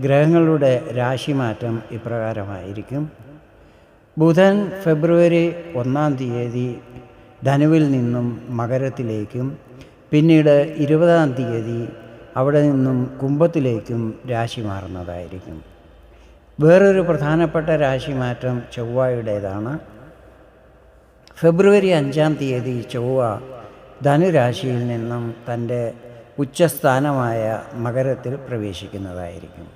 ഗ്രഹങ്ങളുടെ രാശിമാറ്റം ഇപ്രകാരമായിരിക്കും. ബുധൻ ഫെബ്രുവരി ഒന്നാം തീയതി ധനുവിൽ നിന്നും മകരത്തിലേക്കും പിന്നീട് ഇരുപതാം തീയതി അവിടെ നിന്നും കുംഭത്തിലേക്കും രാശി മാറുന്നതായിരിക്കും. വേറൊരു പ്രധാനപ്പെട്ട രാശിമാറ്റം ചൊവ്വയുടേതാണ്. ഫെബ്രുവരി അഞ്ചാം തീയതി ചൊവ്വ ധനുരാശിയിൽ നിന്നും തന്റെ ഉച്ചസ്ഥാനമായ മകരത്തിൽ പ്രവേശിക്കുന്നതായിരിക്കും.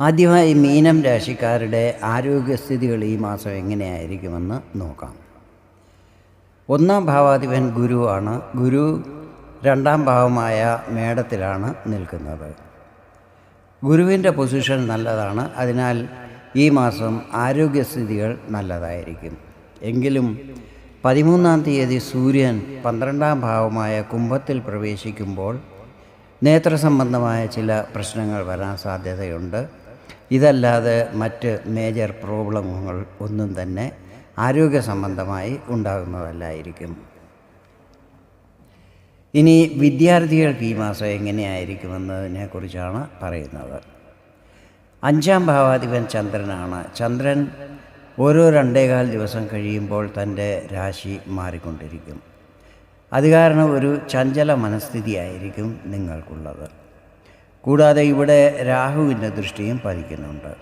ആദ്യമായി മീനം രാശിക്കാരുടെ ആരോഗ്യസ്ഥിതികൾ ഈ മാസം എങ്ങനെയായിരിക്കുമെന്ന് നോക്കാം. ഒന്നാം ഭാവാധിപൻ ഗുരുവാണ് ഗുരു രണ്ടാം ഭാവമായ മേടത്തിലാണ് നിൽക്കുന്നത്. ഗുരുവിന്റെ പൊസിഷൻ നല്ലതാണ്. അതിനാൽ ഈ മാസം ആരോഗ്യസ്ഥിതികൾ നല്ലതായിരിക്കും. എങ്കിലും പതിമൂന്നാം തീയതി സൂര്യൻ പന്ത്രണ്ടാം ഭാവമായ കുംഭത്തിൽ പ്രവേശിക്കുമ്പോൾ നേത്ര സംബന്ധമായ ചില പ്രശ്നങ്ങൾ വരാൻ സാധ്യതയുണ്ട്. ഇതല്ലാതെ മറ്റ് മേജർ പ്രോബ്ലമുകൾ ഒന്നും തന്നെ ആരോഗ്യ സംബന്ധമായി ഉണ്ടാകുന്നതല്ലായിരിക്കും. ഇനി വിദ്യാർത്ഥികൾക്ക് ഈ മാസം എങ്ങനെയായിരിക്കുമെന്നതിനെക്കുറിച്ചാണ് പറയുന്നത്. അഞ്ചാം ഭാവാധിപൻ ചന്ദ്രനാണ്. ചന്ദ്രൻ ഓരോ രണ്ടേകാൽ ദിവസം കഴിയുമ്പോൾ തന്റെ രാശി മാറിക്കൊണ്ടിരിക്കും. അത് കാരണം ഒരു ചഞ്ചല മനസ്ഥിതിയായിരിക്കും നിങ്ങൾക്കുള്ളത്. കൂടാതെ ഇവിടെ രാഹുവിന്റെ ദൃഷ്ടിയും പതിക്കുന്നുണ്ട്.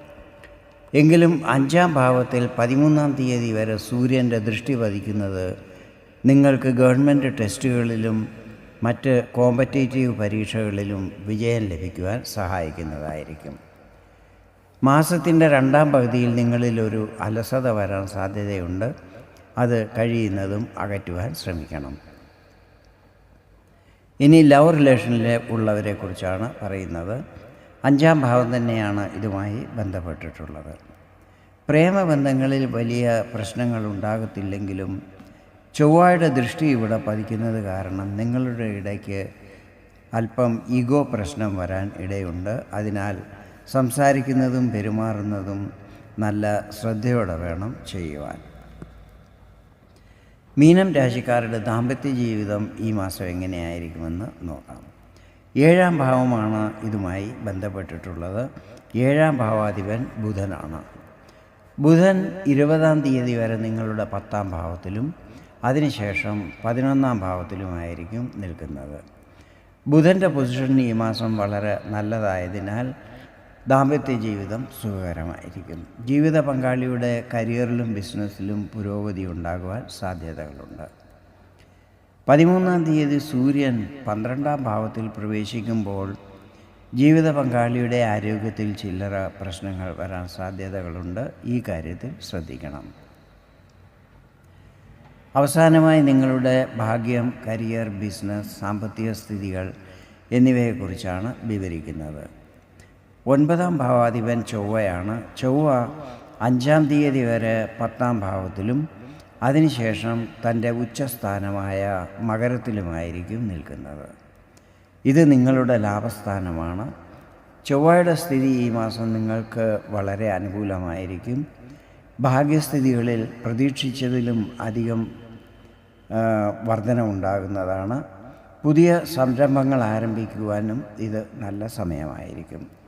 എങ്കിലും അഞ്ചാം ഭാവത്തിൽ പതിമൂന്നാം തീയതി വരെ സൂര്യന്റെ ദൃഷ്ടി പതിക്കുന്നത് നിങ്ങൾക്ക് ഗവൺമെന്റ് ടെസ്റ്റുകളിലും മറ്റ് കോമ്പറ്റേറ്റീവ് പരീക്ഷകളിലും വിജയം ലഭിക്കുവാൻ സഹായിക്കുന്നതായിരിക്കും. മാസത്തിന്റെ രണ്ടാം പകുതിയിൽ നിങ്ങളിലൊരു അലസത വരാൻ സാധ്യതയുണ്ട്. അത് കഴിയുന്നതും അകറ്റുവാൻ ശ്രമിക്കണം. ഇനി ലവ് റിലേഷനിൽ ഉള്ളവരെ കുറിച്ചാണ് പറയുന്നത്. അഞ്ചാം ഭാവം തന്നെയാണ് ഇതുമായി ബന്ധപ്പെട്ടിട്ടുള്ളത്. പ്രേമബന്ധങ്ങളിൽ വലിയ പ്രശ്നങ്ങൾ ഉണ്ടാകത്തില്ലെങ്കിലും ചൊവ്വയുടെ ദൃഷ്ടി ഇവിടെ പതിക്കുന്നത് കാരണം നിങ്ങളുടെ ഇടയ്ക്ക് അല്പം ഈഗോ പ്രശ്നം വരാൻ ഇടയുണ്ട്. അതിനാൽ സംസാരിക്കുന്നതും പെരുമാറുന്നതും നല്ല ശ്രദ്ധയോടെ വേണം ചെയ്യുവാൻ. മീനം രാശിക്കാരുടെ ദാമ്പത്യ ജീവിതം ഈ മാസം എങ്ങനെയായിരിക്കുമെന്ന് നോക്കാം. ഏഴാം ഭാവമാണ് ഇതുമായി ബന്ധപ്പെട്ടിട്ടുള്ളത്. ഏഴാം ഭാവാധിപൻ ബുധനാണ്. ബുധൻ ഇരുപതാം തീയതി വരെ നിങ്ങളുടെ പത്താം ഭാവത്തിലും അതിനുശേഷം പതിനൊന്നാം ഭാവത്തിലുമായിരിക്കും നിൽക്കുന്നത്. ബുധന്റെ പൊസിഷൻ ഈ മാസം വളരെ നല്ലതായതിനാൽ ദാമ്പത്യ ജീവിതം സുഖകരമായിരിക്കും ജീവിത പങ്കാളിയുടെ കരിയറിലും ബിസിനസ്സിലും പുരോഗതി ഉണ്ടാകുവാൻ സാധ്യതകളുണ്ട്. പതിമൂന്നാം തീയതി സൂര്യൻ പന്ത്രണ്ടാം ഭാവത്തിൽ പ്രവേശിക്കുമ്പോൾ ജീവിത പങ്കാളിയുടെ ആരോഗ്യത്തിൽ ചില്ലറ പ്രശ്നങ്ങൾ വരാൻ സാധ്യതകളുണ്ട്. ഈ കാര്യത്തിൽ ശ്രദ്ധിക്കണം. അവസാനമായി നിങ്ങളുടെ ഭാഗ്യം കരിയർ ബിസിനസ് സാമ്പത്തിക സ്ഥിതികൾ എന്നിവയെക്കുറിച്ചാണ് വിവരിക്കുന്നത്. ഒൻപതാം ഭാവാധിപൻ ചൊവ്വയാണ്. ചൊവ്വ അഞ്ചാം തീയതി വരെ പത്താം ഭാവത്തിലും അതിനുശേഷം തന്റെ ഉച്ചസ്ഥാനമായ മകരത്തിലുമായിരിക്കും നിൽക്കുന്നത്. ഇത് നിങ്ങളുടെ ലാഭസ്ഥാനമാണ്. ചൊവ്വയുടെ സ്ഥിതി ഈ മാസം നിങ്ങൾക്ക് വളരെ അനുകൂലമായിരിക്കും. ഭാഗ്യസ്ഥിതികളിൽ പ്രതീക്ഷിച്ചതിലും അധികം വർധനമുണ്ടാകുന്നതാണ് പുതിയ സംരംഭങ്ങൾ ആരംഭിക്കുവാനും ഇത് നല്ല സമയമായിരിക്കും.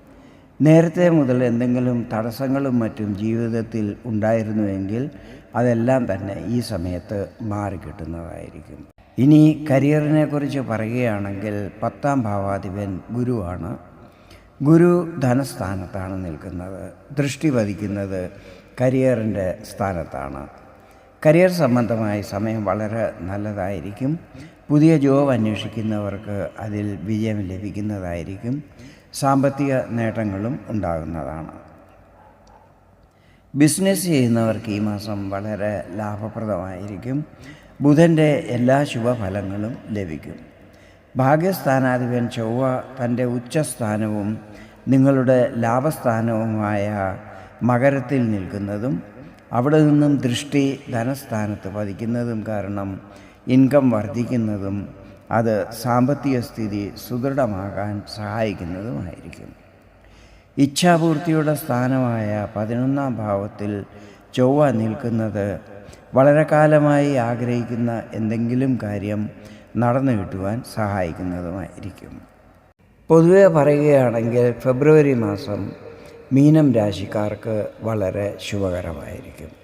നേരത്തെ മുതൽ എന്തെങ്കിലും തടസ്സങ്ങളും മറ്റും ജീവിതത്തിൽ ഉണ്ടായിരുന്നുവെങ്കിൽ അതെല്ലാം തന്നെ ഈ സമയത്ത് മാറിക്കിട്ടുന്നതായിരിക്കും ഇനി കരിയറിനെ കുറിച്ച് പറയുകയാണെങ്കിൽ പത്താം ഭാവാധിപൻ ഗുരുവാണ്. ഗുരു ധനസ്ഥാനത്താണ് നിൽക്കുന്നത്. ദൃഷ്ടി പതിക്കുന്നത് കരിയറിന്റെ സ്ഥാനത്താണ്. കരിയർ സംബന്ധമായ സമയം വളരെ നല്ലതായിരിക്കും. പുതിയ ജോബ് അന്വേഷിക്കുന്നവർക്ക് അതിൽ വിജയം ലഭിക്കുന്നതായിരിക്കും. സാമ്പത്തിക നേട്ടങ്ങളും ഉണ്ടാകുന്നതാണ്. ബിസിനസ് ചെയ്യുന്നവർക്ക് ഈ മാസം വളരെ ലാഭപ്രദമായിരിക്കും. ബുധന്റെ എല്ലാ ശുഭഫലങ്ങളും ലഭിക്കും. ഭാഗ്യസ്ഥാനാധിപൻ ചൊവ്വ തന്റെ ഉച്ചസ്ഥാനവും നിങ്ങളുടെ ലാഭസ്ഥാനവുമായ മകരത്തിൽ നിൽക്കുന്നതും അവിടെ നിന്നും ദൃഷ്ടി ധനസ്ഥാനത്ത് പതിക്കുന്നതും കാരണം ഇൻകം വർദ്ധിക്കുന്നതും അത് സാമ്പത്തിക സ്ഥിതി സുദൃഢമാകാൻ സഹായിക്കുന്നതുമായിരിക്കും. ഇച്ഛാപൂർത്തിയുടെ സ്ഥാനമായ പതിനൊന്നാം ഭാവത്തിൽ ചൊവ്വ നിൽക്കുന്നത് വളരെ കാലമായി ആഗ്രഹിക്കുന്ന എന്തെങ്കിലും കാര്യം നടന്നു കിട്ടുവാൻ സഹായിക്കുന്നതുമായിരിക്കും. പൊതുവെ പറയുകയാണെങ്കിൽ ഫെബ്രുവരി മാസം മീനം രാശിക്കാർക്ക് വളരെ ശുഭകരമായിരിക്കും.